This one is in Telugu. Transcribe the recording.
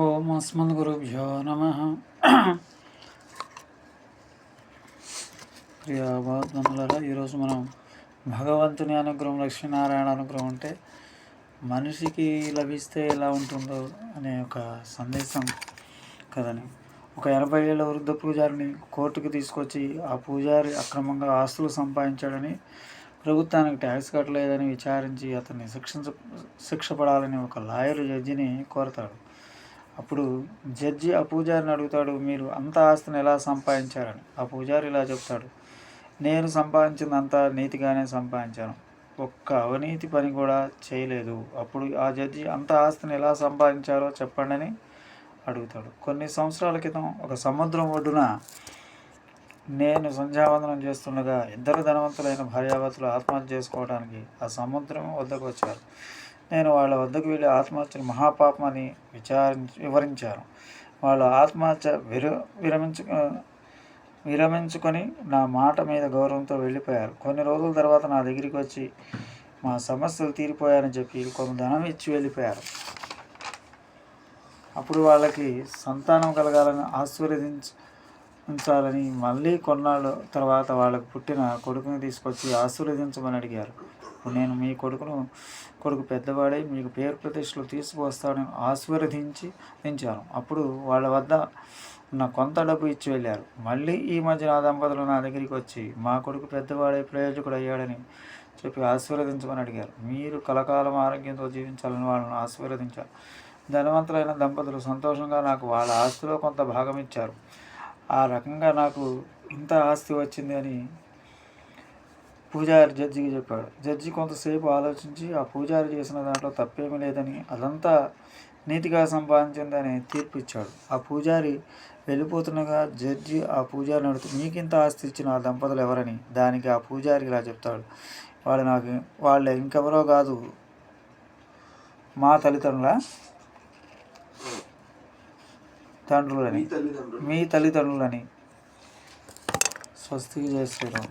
ఓం అస్మద్ గురుభ్యో నమ. ప్రియ ఈరోజు మనం భగవంతుని అనుగ్రహం లక్ష్మీనారాయణ అనుగ్రహం అంటే మనిషికి లభిస్తే ఎలా ఉంటుందో అనే ఒక సందేశం కదని ఒక ఎనభై ఏళ్ళ వృద్ధ పూజారిని కోర్టుకు తీసుకొచ్చి ఆ పూజారి అక్రమంగా ఆస్తులు సంపాదించాడని ప్రభుత్వానికి ట్యాక్స్ కట్టలేదని విచారించి అతన్ని శిక్షించ శిక్ష పడాలని ఒక లాయర్ జడ్జిని కోరతాడు. అప్పుడు జడ్జి ఆ పూజారిని అడుగుతాడు మీరు అంత ఆస్తిని ఎలా సంపాదించారని? ఆ పూజారి ఇలా చెప్తాడు నేను సంపాదించిందంతా నీతిగానే సంపాదించాను. ఒక్క అవినీతి పని కూడా చేయలేదు. అప్పుడు ఆ జడ్జి అంత ఆస్తిని ఎలా సంపాదించారో చెప్పండి అని అడుగుతాడు. కొన్ని సంవత్సరాల క్రితం ఒక సముద్రం ఒడ్డున నేను సంధ్యావందనం చేస్తుండగా ఇద్దరు ధనవంతులైన భార్యాభర్తలు ఆత్మహత్య చేసుకోవడానికి ఆ సముద్రం వద్దకు వచ్చారు. నేను వాళ్ళ వద్దకు వెళ్ళి ఆత్మహత్యను మహాపాపం అని విచారించి వివరించాను. వాళ్ళ ఆత్మహత్య విర విరమించు విరమించుకొని నా మాట మీద గౌరవంతో వెళ్ళిపోయారు. కొన్ని రోజుల తర్వాత నా దగ్గరికి వచ్చి మా సమస్యలు తీరిపోయారని చెప్పి కొంత ధనం ఇచ్చి వెళ్ళిపోయారు. అప్పుడు వాళ్ళకి సంతానం కలగాలని ఆశీర్వదించి ఉంచాలని మళ్ళీ కొన్నాళ్ళు తర్వాత వాళ్ళకు పుట్టిన కొడుకుని తీసుకొచ్చి ఆశీర్వదించమని అడిగారు. ఇప్పుడు నేను మీ కొడుకును కొడుకు పెద్దవాడై మీకు పేరు ప్రతిష్టలు తీసుకువస్తాడని ఆశీర్వదించి దించాను అప్పుడు వాళ్ళ వద్ద ఉన్న కొంత డబ్బు ఇచ్చి వెళ్ళారు. మళ్ళీ ఈ మధ్య నా దంపతులు నా దగ్గరికి వచ్చి మా కొడుకు పెద్దవాడై ప్రయోజకుడు అయ్యాడని చెప్పి ఆశీర్వదించమని అడిగారు. మీరు కలకాలం ఆరోగ్యంతో జీవించాలని వాళ్ళని ఆశీర్వదించారు. ధనవంతులైన దంపతులు సంతోషంగా నాకు వాళ్ళ ఆస్తిలో కొంత భాగం ఇచ్చారు. ఆ రకంగా నాకు ఇంత ఆస్తి వచ్చింది అని పూజారి జడ్జికి చెప్పాడు. జడ్జి కొంతసేపు ఆలోచించి ఆ పూజారి చేసిన దాంట్లో తప్పేమీ లేదని అదంతా నీతిగా సంపాదించిందని తీర్పు ఇచ్చాడు. ఆ పూజారి వెళ్ళిపోతుండగా జడ్జి ఆ పూజారిని అడుగుతూ ఇంత ఆస్తి ఇచ్చిన ఆ దంపతులు ఎవరని? దానికి ఆ పూజారి ఇలా చెప్తాడు. వాళ్ళు నాకు వాళ్ళు ఇంకెవరో కాదు మా తల్లిదండ్రుల? తండ్రులని. మీ తల్లిదండ్రులని స్వస్తికి చేస్తున్నాం